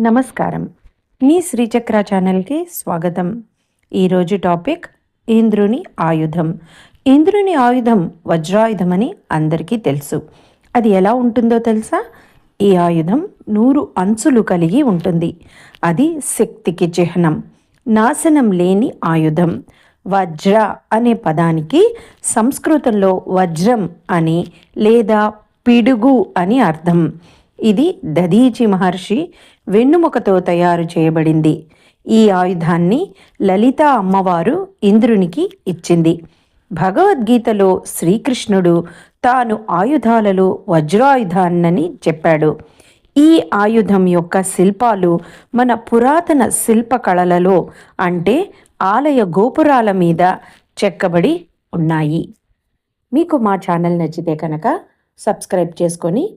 నమస్కారం. మీ శ్రీచక్ర ఛానల్కి స్వాగతం. ఈరోజు టాపిక్ ఇంద్రుని ఆయుధం. ఇంద్రుని ఆయుధం వజ్రాయుధం అని అందరికీ తెలుసు. అది ఎలా ఉంటుందో తెలుసా? ఈ ఆయుధం నూరు అంచులు కలిగి ఉంటుంది. అది శక్తికి చిహ్నం. నాశనం లేని ఆయుధం. వజ్ర అనే పదానికి సంస్కృతంలో వజ్రం అని లేదా పిడుగు అని అర్థం. ఇది దధీచి మహర్షి వెన్నుముకతో తయారు చేయబడింది. ఈ ఆయుధాన్ని లలిత అమ్మవారు ఇంద్రునికి ఇచ్చింది. భగవద్గీతలో శ్రీకృష్ణుడు తాను ఆయుధాలలో వజ్రాయుధాన్నని చెప్పాడు. ఈ ఆయుధం యొక్క శిల్పాలు మన పురాతన శిల్పకళలలో అంటే ఆలయ గోపురాల మీద చెక్కబడి ఉన్నాయి. మీకు మా ఛానల్ నచ్చితే కనుక సబ్స్క్రైబ్ చేసుకొని